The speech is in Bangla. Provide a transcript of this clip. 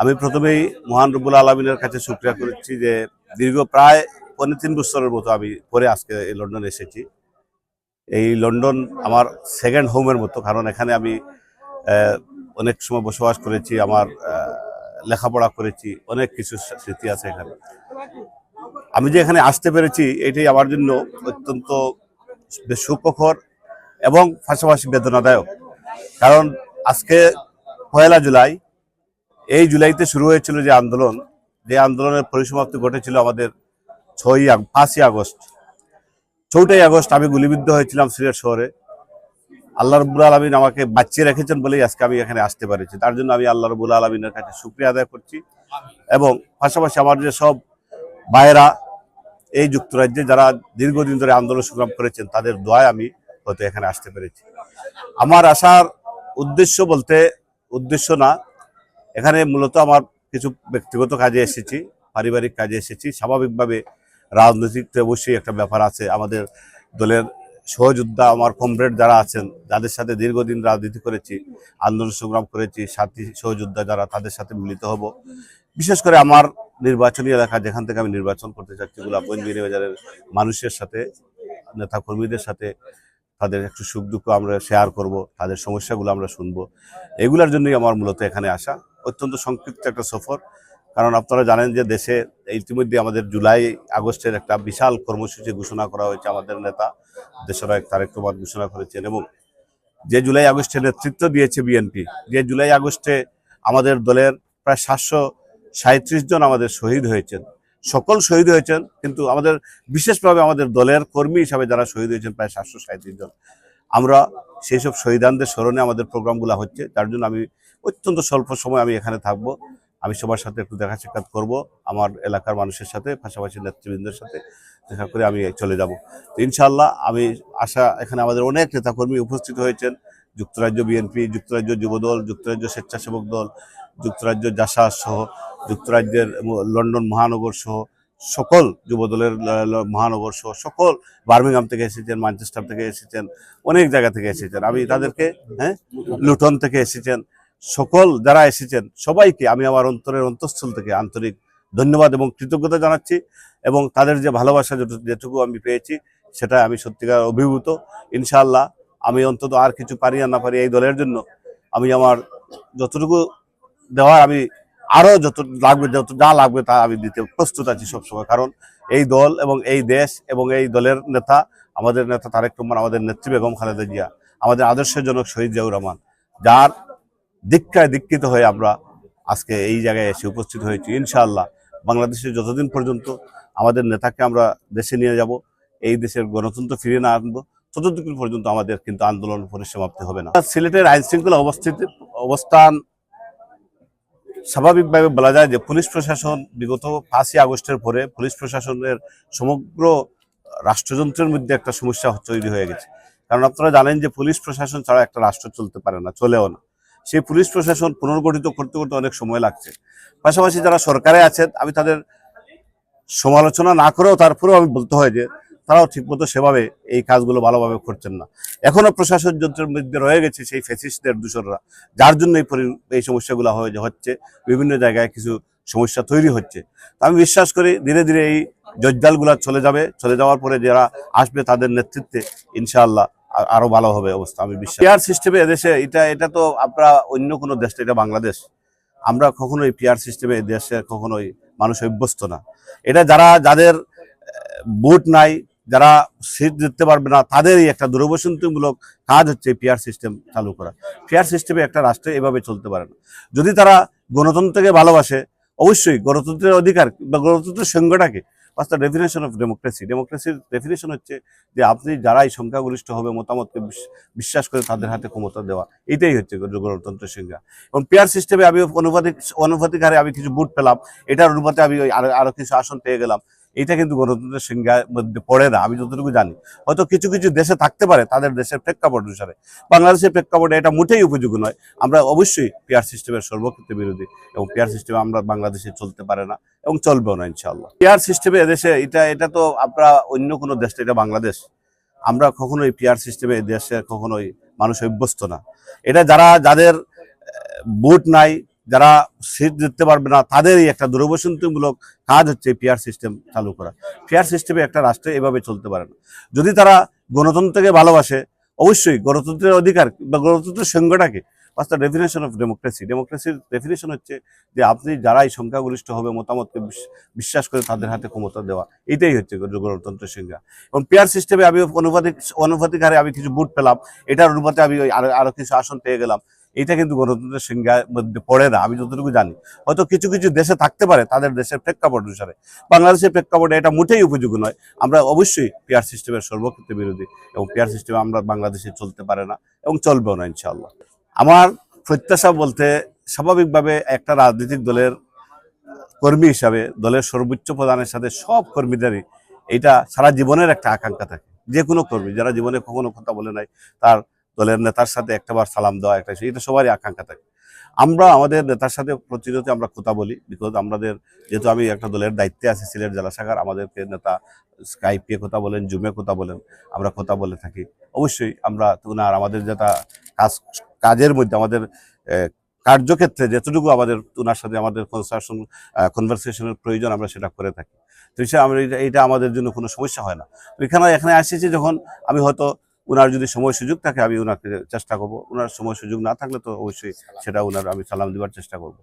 আমি প্রথমেই মহান রব্বুল আলমিনের কাছে শুক্রিয়া করেছি যে দীর্ঘ প্রায় পনেরো তিন বছরের মতো আমি পরে আজকে এই লন্ডনে এসেছি। এই লন্ডন আমার সেকেন্ড হোমের মতো, কারণ এখানে আমি অনেক সময় বসবাস করেছি, আমার লেখাপড়া করেছি, অনেক কিছু স্মৃতি আছে এখানে। আমি যে এখানে আসতে পেরেছি, এটাই আমার জন্য অত্যন্ত সুখকর এবং পাশাপাশি বেদনাদায়ক। কারণ আজকে পয়লা জুলাই এই জুলাইতে শুরু হয়েছিল যে আন্দোলন, যে আন্দোলনের পরিসমাপ্তি ঘটেছিল আমাদের ছয়ই পাঁচই আগস্ট। চৌঠই আগস্ট আমি গুলিবিদ্ধ হয়েছিলাম সিলেট শহরে। আল্লাহ রবুল আলমিন আমাকে বাঁচিয়ে রেখেছেন বলেই আজকে আমি এখানে আসতে পেরেছি। তার জন্য আমি আল্লাহ রবুল আলমিনের কাছে শুক্রিয়া আদায় করছি এবং পাশাপাশি আমার যে সব ভাইয়েরা এই যুক্তরাজ্যে যারা দীর্ঘদিন ধরে আন্দোলন সংগ্রাম করেছেন, তাদের দোয়ায় আমি হয়তো এখানে আসতে পেরেছি। আমার আসার উদ্দেশ্য বলতে উদ্দেশ্য না এখানে মূলত আমার কিছু ব্যক্তিগত কাজে এসেছি, পারিবারিক কাজে এসেছি। স্বাভাবিকভাবে রাজনৈতিক তো অবশ্যই একটা ব্যাপার আছে। আমাদের দলের সহযোদ্ধা, আমার কমরেড যারা আছেন, যাদের সাথে দীর্ঘদিন রাজনীতি করেছি, আন্দোলন সংগ্রাম করেছি, সাথী সহযোদ্ধা যারা, তাদের সাথে মিলিত হব। বিশেষ করে আমার নির্বাচনী এলাকা, যেখান থেকে আমি নির্বাচন করতে চাচ্ছি গোলাপগঞ্জ বাজারের মানুষের সাথে নেতা কর্মীদের সাথে তাদের একটু সুখ দুঃখ আমরা শেয়ার করব, তাদের সমস্যাগুলো আমরা শুনব। এগুলোর জন্যই আমার মূলত এখানে আসা। অত্যন্ত সংক্ষিপ্ত একটা সফর। কারণ আপনারা জানেন যে দেশে ইতিমধ্যে আমাদের জুলাই, আগস্টের একটা বিশাল কর্মসূচি ঘোষণা করা হয়েছে আমাদের নেতা, দেশনায়ক তারেক রহমান ঘোষণা করেছেন এবং যে জুলাই আগস্টে নেতৃত্ব দিয়েছে বিএনপি, যে জুলাই, আগস্টে আমাদের দলের প্রায় সাতশো সাঁত্রিশ জন আমাদের শহীদ হয়েছেন। সকল শহীদ হয়েছেন, কিন্তু আমাদের বিশেষভাবে আমাদের দলের কর্মী হিসাবে যারা শহীদ হয়েছেন প্রায় সাতশো সাঁত্রিশ জন। আমরা সেই সব শহীদানদের স্মরণে আমাদের প্রোগ্রামগুলো হচ্ছে, তার জন্য আমি অত্যন্ত স্বল্প সময় আমি এখানে থাকব। আমি সবার সাথে একটু দেখা সাক্ষাৎ করব, আমার এলাকার মানুষের সাথে, পাশাপাশি নেতৃবৃন্দের সাথে দেখা করে আমি চলে যাব। ইনশাল্লাহ আমি আশা, এখানে আমাদের অনেক নেতাকর্মী উপস্থিত হয়েছেন। যুক্তরাজ্য বিএনপি, যুক্তরাজ্য যুবদল, যুক্তরাজ্য স্বেচ্ছাসেবক দল, যুক্তরাজ্য জাসা সহ, যুক্তরাজ্যের লন্ডন মহানগর সহ সকল যুবদলের মহানগর সহ সকল বার্মিংহাম থেকে এসেছেন ম্যানচেস্টার থেকে এসেছেন, অনেক জায়গা থেকে এসেছেন। আমি তাদেরকে হ্যাঁ লুটন থেকে এসেছেন, সকল যারা এসেছেন, সবাইকে আমি আমার অন্তরের অন্তঃস্থল থেকে আন্তরিক ধন্যবাদ এবং কৃতজ্ঞতা জানাচ্ছি এবং তাদের যে ভালোবাসা যেটুকু আমি পেয়েছি, সেটা আমি সত্যিকার অভিভূত। ইনশাআল্লাহ আমি অন্তত আর কিছু পারি আর না পারি এই দলের জন্য আমি আমার যতটুকু দেওয়ার আমি আরও যত লাগবে, যত যা লাগবে তা আমি দিতে প্রস্তুত আছি সবসময়। কারণ এই দল এবং এই দেশ এবং এই দলের নেতা, আমাদের নেতা তারেক রহমান, আমাদের নেত্রী বেগম খালেদা জিয়া, আমাদের আদর্শজনক শহীদ জিয়াউর রহমান, যার দীক্ষায় দীক্ষিত হয়ে আমরা আজকে এই জায়গায় এসে উপস্থিত হয়েছি। ইনশাআল্লাহ বাংলাদেশে যতদিন পর্যন্ত আমাদের নেতাকে আমরা দেশে নিয়ে যাব, এই দেশের গণতন্ত্র ফিরিয়ে না আনব, ততদিন পর্যন্ত আমাদের কিন্তু আন্দোলন পরিসমাপ্তি হবে না। সিলেটের আইন শৃঙ্খলা অবস্থিত অবস্থান স্বাভাবিকভাবে বলা যায় যে পুলিশ প্রশাসন বিগত পাঁচই আগস্টের পরে পুলিশ প্রশাসনের সমগ্র রাষ্ট্রযন্ত্রের মধ্যে একটা সমস্যা তৈরি হয়ে গেছে। কারণ আপনারা জানেন যে পুলিশ প্রশাসন ছাড়া একটা রাষ্ট্র চলতে পারে না, চলেও না। সেই পুলিশ প্রশাসন পুনর্গঠিত করতে করতে অনেক সময় লাগছে। পাশাপাশি যারা সরকারে আছেন, আমি তাদের সমালোচনা না করেও তারপরেও আমি বলতে হয় যে তারাও ঠিকমতো সেভাবে এই কাজগুলো ভালোভাবে করছেন না। এখনও প্রশাসন যন্ত্রের মধ্যে রয়ে গেছে সেই ফেসিস্টদের দূষণরা যার জন্য এই এই সমস্যাগুলো হয়ে হচ্ছে, বিভিন্ন জায়গায় কিছু সমস্যা তৈরি হচ্ছে। আমি বিশ্বাস করি, ধীরে ধীরে এই জজ্জালগুলা চলে যাবে, চলে যাওয়ার পরে যারা আসবে তাদের নেতৃত্বে ইনশাআল্লাহ আ- আরও ভালো হবে অবস্থা, আমি বিশ্বাস পিয়ার সিস্টেমে এদেশে এটা এটা তো আমরা অন্য কোনো দেশটা এটা বাংলাদেশ। আমরা কখনোই পিয়ার সিস্টেমে দেশে কখনোই মানুষ অভ্যস্ত না। এটা যারা, যাদের বুট নাই যারা সিট দিতে পারবে না তাদেরই একটা দূরবসন্তিমূলক কাজ হচ্ছে পিয়ার সিস্টেম চালু করা। পিয়ার সিস্টেমে একটা রাষ্ট্রে এভাবে চলতে পারে না। যদি তারা গণতন্ত্রকে ভালোবাসে, অবশ্যই গণতন্ত্রের অধিকার বা গণতন্ত্রের সংজ্ঞাটাকে দ্য ডেফিনেশন অফ ডেমোক্রেসি ডেমোক্রেসির ডেফিনেশন হচ্ছে যে আপনি যারাই সংখ্যাগরিষ্ঠ হবে, মতামতকে বিশ্বাস করে তাদের হাতে ক্ষমতা দেওয়া। এটাই হচ্ছে গণ- গণতন্ত্রের সংজ্ঞা। এবং পেয়ার সিস্টেমে আমি অনুপাতিক অনুপাতিক হারে আমি কিছু বুট পেলাম। এটার অনুপাতে আমি ওই আরও আরও কিছু আসন পেয়ে গেলাম। এটা কিন্তু গণতন্ত্রের সংজ্ঞার মধ্যে পড়ে না, আমি যতটুকু জানি। হয়তো কিছু কিছু দেশে থাকতে পারে তাদের দেশের প্রেক্ষাপট অনুসারে। বাংলাদেশের প্রেক্ষাপটে এটা মোটেই উপযোগী নয়। আমরা অবশ্যই পেয়ার সিস্টেমের সর্বক্ষেত্রে বিরোধী এবং পেয়ার সিস্টেমে আমরা বাংলাদেশে চলতে পারে না এবং চলবেও না ইনশাল্লাহ পেয়ার সিস্টেমে এদেশে এটা এটা তো আমরা অন্য কোনো দেশ এটা বাংলাদেশ। আমরা কখনোই পিয়ার সিস্টেমে দেশে কখনোই মানুষ অভ্যস্ত না। এটা যারা, যাদের বুট নাই যারা সিট দিতে পারবে না, তাদেরই একটা দূরবসন্তিমূলক কাজ হচ্ছে পিআর সিস্টেম চালু করা। পিআর সিস্টেমে একটা রাষ্ট্রে এভাবে চলতে পারে না। যদি তারা গণতন্ত্রকে ভালোবাসে, অবশ্যই গণতন্ত্রের অধিকার বা গণতন্ত্রের সংজ্ঞাটাকে দ্য ডেফিনেশন অফ ডেমোক্রেসি ডেমোক্রেসির ডেফিনেশন হচ্ছে যে আপনি যারাই সংখ্যাগরিষ্ঠ হবে, মতামতকে বিশ্বাস করে তাদের হাতে ক্ষমতা দেওয়া। এটাই হচ্ছে গণ- গণতন্ত্রের সংজ্ঞা। এবং পেয়ার সিস্টেমে আমি অনুপাতিক অনুপাতিক হারে আমি কিছু বুট পেলাম। এটার অনুপাতে আমি ওই আরও আরও কিছু আসন পেয়ে গেলাম। এটা কিন্তু গণতন্ত্রের সংজ্ঞার মধ্যে পড়ে না, আমি যতটুকু জানি। হয়তো কিছু কিছু দেশে থাকতে পারে তাদের দেশের প্রেক্ষাপট অনুসারে। বাংলাদেশের প্রেক্ষাপটে এটা মোটেই উপযোগী নয়। আমরা অবশ্যই পেয়ার সিস্টেমের সর্বক্ষেত্রে বিরোধী এবং পেয়ার সিস্টেমে আমরা বাংলাদেশে চলতে পারে না এবং চলবেও না, ইনশাআল্লাহ। আমার প্রত্যাশা বলতে স্বাভাবিকভাবে একটা রাজনৈতিক দলের কর্মী হিসাবে, দলের সর্বোচ্চ প্রধানের সাথে সব কর্মীদেরই এটা সারা জীবনের একটা আকাঙ্ক্ষা থাকে। যে কোনো কর্মী, যারা জীবনে কখনো কথা বলে নাই, তার দলের নেতার সাথে একটাবার সালাম দেওয়া, একটা এটা সবারই আকাঙ্ক্ষা থাকে। আমরা আমাদের নেতার সাথে প্রতিনিয়ত আমরা কথা বলি বিকজ আমাদের যেহেতু আমি একটা দলের দায়িত্বে আছি, সিলেট জেলা শাখার, আমাদেরকে নেতা স্কাইপে কথা বলেন জুমে কথা বলেন, আমরা কথা বলে থাকি। অবশ্যই আমরা ওনার আমাদের যেটা কাজ, কাজের মধ্যে আমাদের কার্যক্ষেত্রে যতটুকু আমাদের ওনার সাথে আমাদের কনসার্সন কনভারসেশনের প্রয়োজন, আমরা সেটা করে থাকি। তো হিসেবে আমরা এটা- আমাদের জন্য কোনো সমস্যা হয় না। এখানে এখানে আসেছি যখন আমি হয়তো ওনার যদি সময় সুযোগ থাকে আমি ওনাকে চেষ্টা করব। ওনার সময় সুযোগ না থাকলে তো অবশ্যই সেটা ওনার আমি সালাম দেওয়ার চেষ্টা করব।